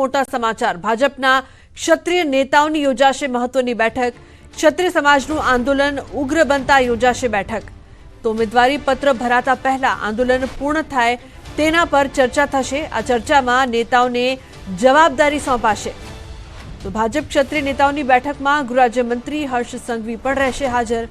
મોટા સમાચાર. ભાજપના ક્ષત્રિય નેતાઓની યોજાશે મહત્વની બેઠક. ક્ષત્રિય સમાજનું આંદોલન ઉગ્ર બનતા યોજાશે બેઠક. તો ઉમેદવારી પત્ર ભરાતા પહેલા આંદોલન પૂર્ણ થાય તેના પર ચર્ચા થશે. આ ચર્ચામાં નેતાઓને જવાબદારી સોંપાશે. તો ભાજપ ક્ષત્રિય નેતાઓની બેઠકમાં ગૃહરાજ્યમંત્રી હર્ષ સંઘવી પણ રહેશે હાજર.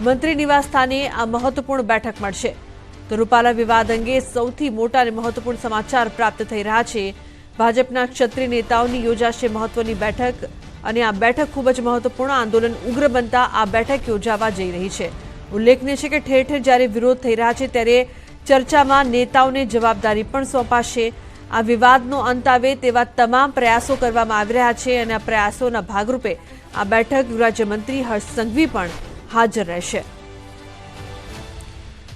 મંત્રી નિવાસ સ્થાને આ મહત્વપૂર્ણ બેઠક મળશે. તો રૂપાલા વિવાદ અંગે સૌથી મોટા અને મહત્વપૂર્ણ સમાચાર પ્રાપ્ત થઈ રહ્યા છે. ભાજપના ક્ષત્રિય નેતાઓની યોજાશે મહત્વની બેઠક અને આ બેઠક ખૂબ જ મહત્વપૂર્ણ આંદોલન ઉગ્ર બનતા આ બેઠક યોજાવા જઈ રહી છે. ઉલ્લેખનીય છે કે ઠેર ઠેર જ્યારે વિરોધ થઈ રહ્યા છે ત્યારે ચર્ચામાં નેતાઓને જવાબદારી પણ સોંપાશે. આ વિવાદનો અંત આવે તેવા તમામ પ્રયાસો કરવામાં આવી રહ્યા છે અને આ પ્રયાસોના ભાગરૂપે આ બેઠક ગૃહરાજ્યમંત્રી હર્ષ સંઘવી પણ હાજર રહેશે.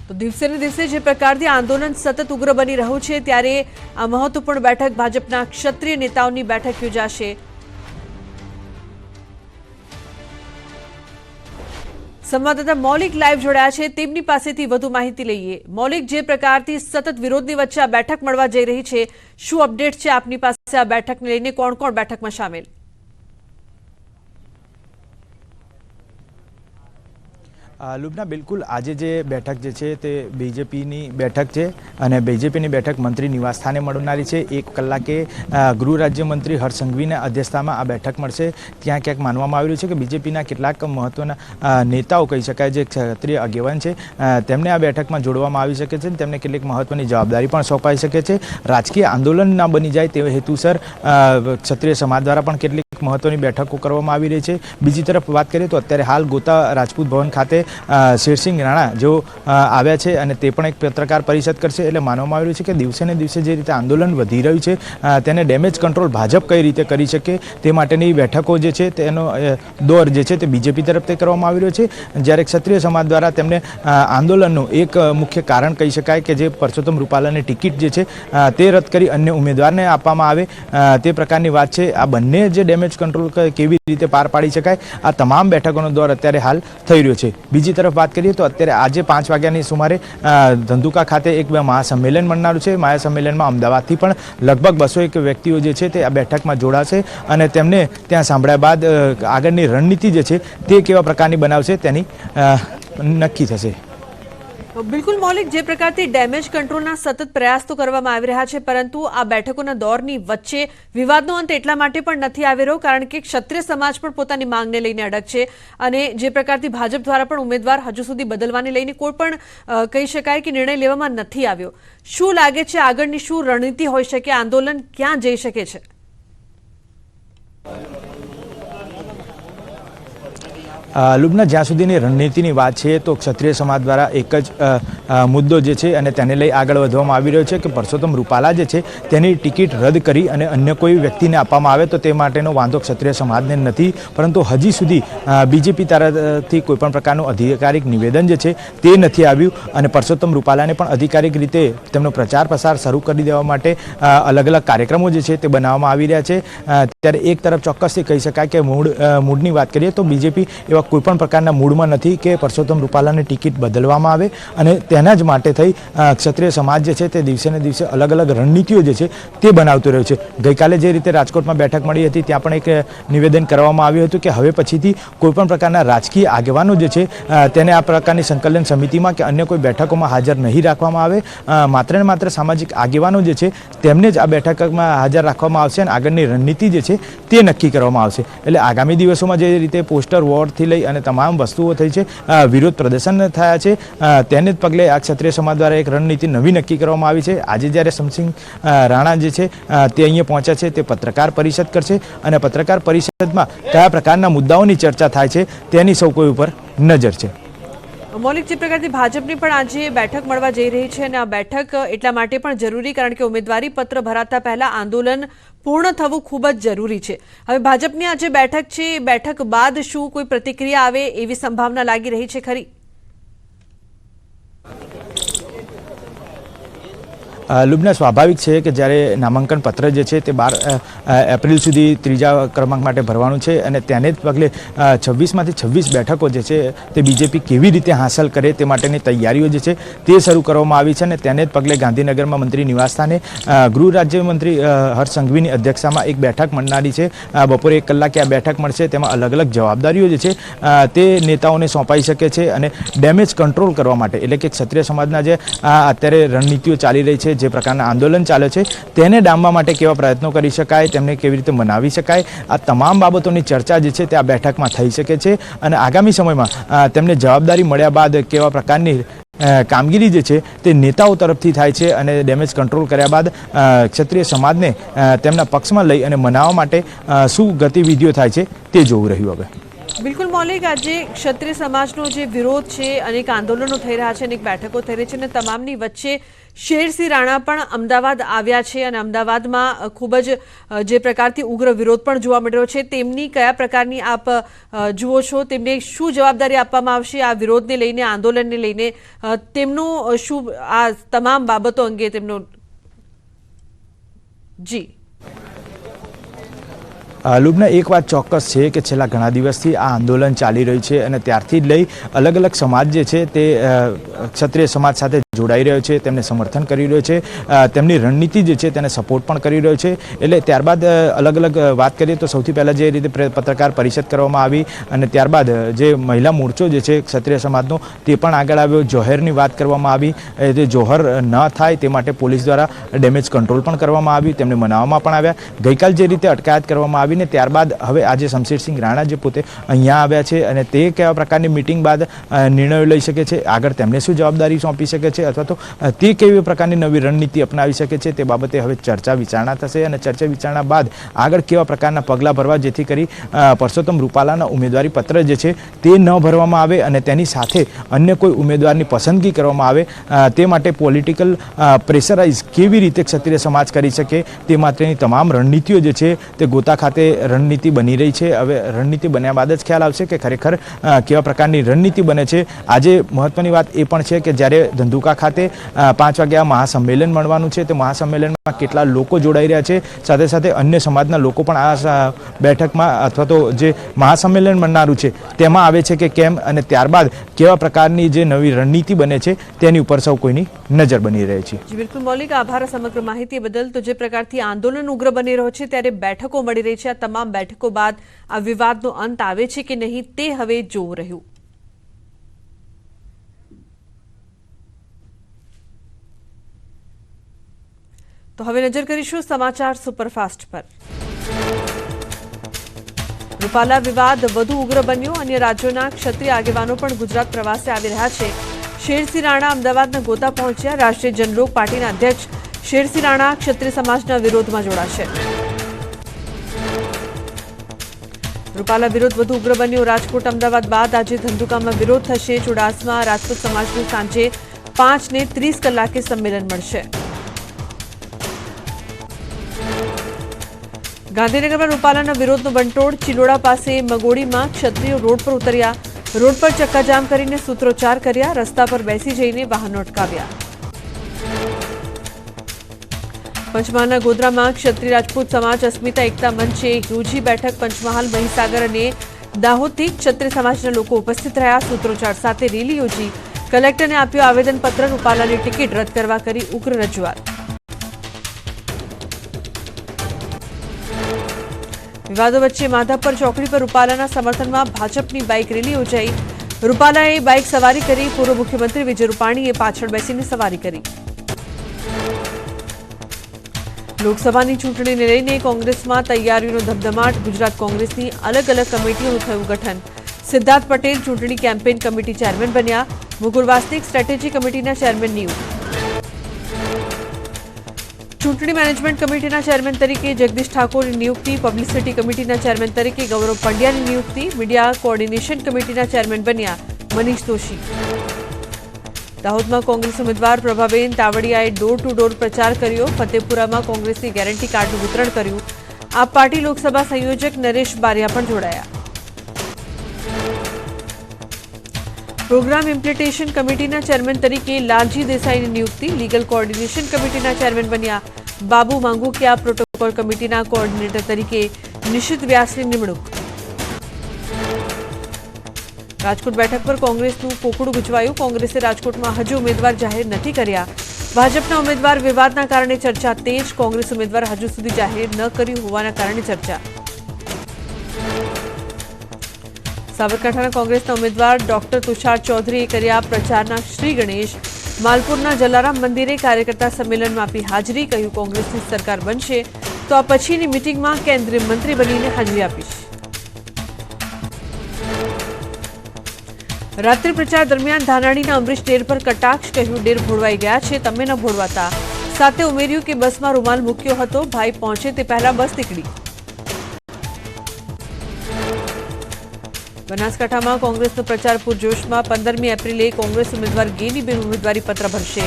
તો દિવસે ને દિવસે જે પ્રકારથી આંદોલન સતત ઉગ્ર બની રહ્યું છે, ત્યારે આ મહત્વપૂર્ણ બેઠક ભાજપના ક્ષત્રિય નેતાઓની બેઠક યોજાશે. સંવાદદાતા મૌલિક લાઈવ જોડાયા છે, તેમની પાસેથી વધુ માહિતી લઈએ. મૌલિક, જે પ્રકારથી સતત વિરોધની વચ્ચે આ બેઠક મળવા જઈ રહી છે, શું અપડેટ છે આપની પાસે આ બેઠકને લઈને? કોણ કોણ બેઠકમાં સામેલ? લુબના, બિલકુલ આજે જે બેઠક જે છે તે બીજેપીની બેઠક છે અને બીજેપીની બેઠક મંત્રી નિવાસસ્થાને મળનારી છે. એક કલાકે ગૃહ રાજ્યમંત્રી હર્ષ સંઘવીના અધ્યક્ષતામાં આ બેઠક મળશે. ત્યાં ક્યાંક માનવામાં આવી રહ્યું છે કે બીજેપીના કેટલાક મહત્વના નેતાઓ કહી શકાય જે ક્ષત્રિય આગેવાન છે તેમને આ બેઠકમાં જોડવામાં આવી શકે છે તેમને કેટલીક મહત્વની જવાબદારી પણ સોંપાઈ શકે છે. રાજકીય આંદોલન ના બની જાય તે હેતુસર ક્ષત્રિય સમાજ દ્વારા પણ કેટલીક મહત્વની બેઠકો કરવામાં આવી રહી છે. બીજી તરફ વાત કરીએ તો અત્યારે હાલ ગોતા રાજપૂત ભવન ખાતે શેરસિંહ રાણા જેઓ આવ્યા છે અને તે પણ એક પત્રકાર પરિષદ કરશે એટલે માનવામાં આવી છે કે દિવસે ને દિવસે જે રીતે આંદોલન વધી રહ્યું છે તેને ડેમેજ કંટ્રોલ ભાજપ કઈ રીતે કરી શકે તે માટેની બેઠકો જે છે તેનો દોર જે છે તે બીજેપી તરફથી કરવામાં આવી રહ્યો છે. જ્યારે ક્ષત્રિય સમાજ દ્વારા તેમને આંદોલનનું એક મુખ્ય કારણ કહી શકાય કે જે પરસોત્તમ રૂપાલાની ટિકિટ જે છે તે રદ કરી અન્ય ઉમેદવારને આપવામાં આવે તે પ્રકારની વાત છે. આ બંને જે ડેમેજ કંટ્રોલ કેવી રીતે પાર પાડી શકાય? આ તમામ બેઠકોનો દોર અત્યારે હાલ થઈ રહ્યો છે. બીજી તરફ વાત કરીએ તો અત્યારે આજે પાંચ વાગ્યાની સુમારે ધંધુકા ખાતે એક મહાસંમેલન મળનારું છે. મહાસંમેલનમાં અમદાવાદથી પણ લગભગ બસો એક વ્યક્તિઓ જે છે તે આ બેઠકમાં જોડાશે અને તેમને ત્યાં સાંભળ્યા બાદ આગળની રણનીતિ જે છે તે કેવા પ્રકારની બનાવશે તેની નક્કી થશે. બિલકુલ મૌલિક, જે પ્રકારથી ડેમેજ કંટ્રોલના સતત પ્રયાસ તો કરવામાં આવી રહ્યા છે, પરંતુ આ બેઠકોના દોરની વચ્ચે વિવાદનો અંત એટલા માટે પણ નથી આવી રહ્યો, કારણ કે ક્ષત્રિય સમાજ પણ પોતાની માંગને લઈને અડગ છે અને જે પ્રકારથી ભાજપ દ્વારા પણ ઉમેદવાર હજુ સુધી બદલવાને લઈને કોઈ પણ કહી શકાય કે નિર્ણય લેવામાં નથી આવ્યો. શું લાગે છે આગળની શું રણનીતિ હોઈ શકે? આંદોલન ક્યાં જઈ શકે છે? લુબના જ્યાં સુધીની રણનીતિની વાત છે, તો ક્ષત્રિય સમાજ દ્વારા એક જ મુદ્દો જે છે અને તેને લઈ આગળ વધવામાં આવી રહ્યો છે કે પરસોત્તમ રૂપાલા જે છે, તેની ટિકિટ રદ કરી અને અન્ય કોઈ વ્યક્તિને આપવામાં આવે તો તે માટેનો વાંધો ક્ષત્રિય સમાજને નથી. પરંતુ હજી સુધી બીજેપી તરફથી કોઈપણ પ્રકારનું અધિકારિક નિવેદન જે છે, તે નથી આવ્યું. અને પરસોત્તમ રૂપાલાને પણ અધિકારિક રીતે તેમનો પ્રચાર પ્રસાર શરૂ કરી દેવા માટે અલગ અલગ કાર્યક્રમો જે છે, તે બનાવવામાં આવી રહ્યા છે. ત્યારે એક તરફ ચોક્કસથી કહી શકાય કે મૂળ મૂળની વાત કરીએ તો બીજેપી એવા કોઈપણ પ્રકારના મૂળમાં નથી કે પરસોત્તમ રૂપાલાની ટિકિટ બદલવામાં આવે અને તેના જ માટે થઈ ક્ષત્રિય સમાજ જે છે તે દિવસે ને દિવસે અલગ અલગ રણનીતિઓ જે છે તે બનાવતો રહ્યો છે. ગઈકાલે જે રીતે રાજકોટમાં બેઠક મળી હતી ત્યાં પણ એક નિવેદન કરવામાં આવ્યું હતું કે હવે પછીથી કોઈપણ પ્રકારના રાજકીય આગેવાનો જે છે તેને આ પ્રકારની સંકલન સમિતિમાં કે અન્ય કોઈ બેઠકોમાં હાજર નહીં રાખવામાં આવે. માત્ર ને માત્ર સામાજિક આગેવાનો જે છે તેમને જ આ બેઠકમાં હાજર રાખવામાં આવશે અને આગળની રણનીતિ જે છે તે નક્કી કરવામાં આવશે. એટલે આગામી દિવસોમાં જે રીતે પોસ્ટર વોરથી લઈ અને તમામ વસ્તુઓ થઈ છે. વિરોધ પ્રદર્શન થયા છે. તેને જ પગલે આ ક્ષત્રિય સમાજ દ્વારા એક રણનીતિ નવી નક્કી કરવામાં આવી છે. આજે જ્યારે સમસિંહ રાણા જે છે તે અહીંયા પહોંચ્યા છે, તે પત્રકાર પરિષદ કરશે અને પત્રકાર પરિષદમાં કયા પ્રકારના મુદ્દાઓની ચર્ચા થાય છે તેની સૌ કોઈ ઉપર નજર છે. મૌલિક જે પ્રકારથી ભાજપની પણ આજે બેઠક મળવા જઈ રહી છે અને આ બેઠક એટલા માટે પણ જરૂરી કારણ કે ઉમેદવારી પત્ર ભરાતા પહેલા આંદોલન પૂર્ણ થવું ખૂબ જ જરૂરી છે. હવે ભાજપની આ જે બેઠક છે, એ બેઠક બાદ શું કોઈ પ્રતિક્રિયા આવે એવી સંભાવના લાગી રહી છે ખરી? લુબના સ્વાભાવિક છે કે જ્યારે નામાંકન પત્ર જે છે તે બાર એપ્રિલ સુધી ત્રીજા ક્રમાંક માટે ભરવાનું છે અને તેને જ પગલે છવ્વીસમાંથી છવ્વીસ બેઠકો જે છે તે બીજેપી કેવી રીતે હાંસલ કરે તે માટેની તૈયારીઓ જે છે તે શરૂ કરવામાં આવી છે અને તેને જ પગલે ગાંધીનગરમાં મંત્રી નિવાસસ્થાને ગૃહ રાજ્યમંત્રી હર્ષ સંઘવીની અધ્યક્ષતામાં એક બેઠક મળનારી છે. બપોરે એક કલાકે આ બેઠક મળશે તેમાં અલગ અલગ જવાબદારીઓ જે છે તે નેતાઓને સોંપાઈ શકે છે અને ડેમેજ કંટ્રોલ કરવા માટે, એટલે કે ક્ષત્રિય સમાજના જે અત્યારે રણનીતિઓ ચાલી રહી છે જે પ્રકારના આંદોલન ચાલે છે, તેને ડામવા માટે કેવા પ્રયત્નો કરી શકાય, તેમને કેવી રીતે મનાવી શકાય, આ તમામ બાબતોની ચર્ચા જે છે તે આ બેઠકમાં થઈ શકે છે અને આગામી સમયમાં તેમને જવાબદારી મળ્યા બાદ કેવા પ્રકારની કામગીરી જે છે તે નેતાઓ તરફથી થાય છે અને ડેમેજ કંટ્રોલ કર્યા બાદ ક્ષત્રિય સમાજને તેમના પક્ષમાં લઈ અને મનાવવા માટે શું ગતિવિધિઓ થાય છે તે જોવું રહ્યું હવે. બિલકુલ મૌલિક, આજે ક્ષત્રિય સમાજનો જે વિરોધ છે અનેક આંદોલનો થઈ રહ્યા છે અનેક બેઠકો થઈ રહી છે અને તમામની વચ્ચે શેરસિંહ રાણા પણ અમદાવાદ આવ્યા છે અને અમદાવાદમાં ખૂબ જ જે પ્રકારથી ઉગ્ર વિરોધ પણ જોવા મળી રહ્યો છે. તેમની કયા પ્રકારની આપ જુઓ છો? તેમને શું જવાબદારી આપવામાં આવશે આ વિરોધને લઈને, આંદોલનને લઈને? તેમનું શું, આ તમામ બાબતો અંગે તેમનો, જી. લુબના એક વાત ચોક્કસ છે કે છેલ્લા ઘણા દિવસથી આ આંદોલન ચાલી રહ્યું છે અને ત્યારથી જ લઈ અલગ અલગ સમાજ જે છે તે ક્ષત્રિય સમાજ સાથે જોડાઈ રહ્યો છે, તેમને સમર્થન કરી રહ્યો છે તેમની રણનીતિ જે છે તેને સપોર્ટ પણ કરી રહ્યો છે. એટલે ત્યારબાદ અલગ અલગ વાત કરીએ તો સૌથી પહેલાં જે રીતે પત્રકાર પરિષદ કરવામાં આવી અને ત્યારબાદ જે મહિલા મોરચો જે છે ક્ષત્રિય સમાજનો, તે પણ આગળ આવ્યો. જોહરની વાત કરવામાં આવી. જે જોહર ન થાય તે માટે પોલીસ દ્વારા ડેમેજ કંટ્રોલ પણ કરવામાં આવ્યું. તેમને મનાવવામાં પણ આવ્યા. ગઈકાલ જે રીતે અટકાયત કરવામાં આવી ને ત્યારબાદ હવે આજે શમશેરસિંહ રાણા જે પોતે અહીંયા આવ્યા છે અને તે કેવા પ્રકારની મિટિંગ બાદ નિર્ણયો લઈ શકે છે? આગળ તેમને શું જવાબદારી સોંપી શકે છે? અથવા તો તે કેવી પ્રકારની નવી રણનીતિ અપનાવી શકે છે તે બાબતે હવે ચર્ચા વિચારણા થશે અને ચર્ચા વિચારણા બાદ આગળ કેવા પ્રકારના પગલાં ભરવા જેથી કરી પરસોત્તમ રૂપાલાના ઉમેદવારી પત્ર જે છે તે ન ભરવામાં આવે અને તેની સાથે અન્ય કોઈ ઉમેદવારની પસંદગી કરવામાં આવે તે માટે પોલિટિકલ પ્રેશરાઇઝ કેવી રીતે ક્ષત્રિય સમાજ કરી શકે તે માટેની તમામ રણનીતિઓ જે છે તે ગોતા ખાતે રણનીતિ બની રહી છે. હવે રણનીતિ બન્યા બાદ જ ખ્યાલ આવશે કે ખરેખર કેવા પ્રકારની રણનીતિ બને છે. આજે મહત્વની વાત એ પણ છે કે જ્યારે ધંધુકા ખાતે અ, પાંચ વાગ્યા મહાસંમેલન મળવાનું છે. તે મહાસંમેલનમાં કેટલા લોકો જોડાઈ રહ્યા છે. સાથે સાથે અન્ય સમાજના લોકો પણ આ બેઠકમાં અથવા તો જે મહાસંમેલન મળનારું છે તેમાં આવે છે કે કેમ અને ત્યારબાદ કેવા પ્રકારની જે નવી રણનીતિ બને છે તેની ઉપર સૌ કોઈની નજર બની રહી છે. બિલકુલ મૌલિક આભાર સમગ્ર માહિતી બદલ. તો જે પ્રકારથી આંદોલન ઉગ્ર બની રહ્યો છે ત્યારે બેઠકો મળી રહી છે. આ તમામ બેઠકો બાદ આ વિવાદનો અંત આવે છે કે નહીં તે હવે જોવું રહ્યું. તો હવે નજર કરીશું સમાચાર સુપરફાસ્ટ પર. રૂપાલા વિવાદ વધુ ઉગ્ર બન્યો, અન્ય રાજ્યોના ક્ષત્રિય આગેવાનો પણ ગુજરાત પ્રવાસે આવી રહ્યા છે. શેરસિંહ રાણા અમદાવાદના ગોતા પહોંચ્યા, રાષ્ટ્રીય જનલોક પાર્ટીના અધ્યક્ષ શેરસિંહ રાણા ક્ષત્રિય સમાજના વિરોધમાં જોડાશે. રૂપાલા વિરોધ વધુ ઉગ્ર બન્યો, રાજકોટ, અમદાવાદ બાદ આજે ધંધુકામાં વિરોધ થશે. ચુડાસમા રાજપૂત સમાજનું સાંજે પાંચને ત્રીસ કલાકે સંમેલન મળશે. ગાંધીનગરમાં રૂપાલાના વિરોધનો બંટોળ ચિલોડા પાસે મગોડીમાં ક્ષત્રિયો રોડ પર ઉતર્યા. રોડ પર ચક્કાજામ કરીને સૂત્રોચ્ચાર કર્યા. રસ્તા પર બેસી જઈને વાહનો અટકાવ્યા. પંચમહાલના ગોધરામાં ક્ષત્રિય રાજપૂત સમાજ, અસ્મિતા એકતા મંચે યોજી બેઠક, પંચમહાલ, મહીસાગર અને દાહોદથી ક્ષત્રિય સમાજના લોકો ઉપસ્થિત રહ્યા. સૂત્રોચ્ચાર સાથે રેલી યોજી. કલેક્ટરને આપ્યો આવેદનપત્ર. રૂપાલાની ટિકિટ રદ કરવા કરી ઉગ્ર રજૂઆત. વિવાદો વચ્ચે માધાપર ચોકડી પર રૂપાલાના સમર્થનમાં ભાજપની બાઇક રેલી યોજાઈ. રૂપાલાએ બાઇક સવારી કરી, પૂર્વ મુખ્યમંત્રી વિજય રૂપાણીએ પાછળ બેસીને સવારી કરી. લોકસભાની ચૂંટણીને લઈને કોંગ્રેસમાં તૈયારીનો ધમધમાટ ગુજરાત કોંગ્રેસની અલગ અલગ કમિટીઓનું થયું ગઠન. સિદ્ધાર્થ પટેલ ચૂંટણી કેમ્પેન કમિટી ચેરમેન બન્યા. મુકુલ વાસ્તિક સ્ટ્રેટેજી કમિટીના ચેરમેન નિયુક્ત. ચૂંટણી મેનેજમેન્ટ કમિટીના ચેરમેન તરીકે જગદીશ ઠાકોરની નિયુક્તિ, પબ્લિસિટી કમિટીના ચેરમેન તરીકે ગૌરવ પંડ્યાની નિયુક્તિ, મીડિયા કોઓર્ડિનેશન કમિટીના ચેરમેન બન્યા મનીષ દોશી. દાહોદમાં કોંગ્રેસ ઉમેદવાર પ્રભાબેન તાવડિયાએ ડોર ટુ ડોર પ્રચાર કર્યો. ફતેપુરામાં કોંગ્રેસની ગેરંટી કાર્ડનું વિતરણ કર્યું. આપ પાર્ટી લોકસભા સંયોજક નરેશ બારિયા પણ જોડાયા. પ્રોગ્રામ ઇમ્પ્લિટેશન કમિટીના ચેરમેન તરીકે લાલજી દેસાઈની નિયુક્તિ. લીગલ કોઓર્ડિનેશન કમિટીના ચેરમેન બન્યા બાબુ માંગુકિયા પ્રોટોકોલ કમિટીના કોઓર્ડિનેટર તરીકે નિશિત વ્યાસની નિમણૂક. રાજકોટ બેઠક પર કોંગ્રેસનું કોકડું ગુજવાયું કોંગ્રેસે રાજકોટમાં હજુ ઉમેદવાર જાહેર નથી કર્યા. ભાજપના ઉમેદવાર વિવાદના કારણે ચર્ચા તેજ. કોંગ્રેસ ઉમેદવાર હજુ સુધી જાહેર ન કર્યું હોવાના કારણે ચર્ચા. સાબરકાંઠાના કોંગ્રેસના ઉમેદવાર ડોક્ટર તુષાર ચૌધરીએ કર્યા પ્રચારના શ્રી ગણેશ. માલપુરના જલારામ મંદિરે કાર્યકર્તા સંમેલનમાં આપી હાજરી, કહ્યું કોંગ્રેસની સરકાર બનશે તો આ પછીની મિટિંગમાં કેન્દ્રીય મંત્રી બનીને હાજરી આપીશ. રાત્રિ પ્રચાર દરમિયાન ધાનાણીના અમરીશ ડેર પર કટાક્ષ, કહ્યું, ડેર ભોળવાઈ ગયા છે, તમે ન ભોળવાતા. સાથે ઉમેર્યું કે બસમાં રૂમાલ મૂક્યો હતો, ભાઈ પહોંચે તે પહેલા બસ નીકળી. બનાસકાંઠામાં કોંગ્રેસનો પ્રચાર પૂરજોશમાં પંદરમી એપ્રિલે કોંગ્રેસ ઉમેદવાર ગેનીબેન ઉમેદવારી પત્ર ભરશે.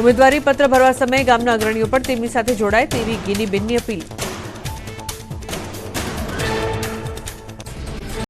ઉમેદવારી પત્ર ભરવા સમયે ગામના અગ્રણીઓ પણ તેમની સાથે જોડાય તેવી ગેનીબેનની અપીલ.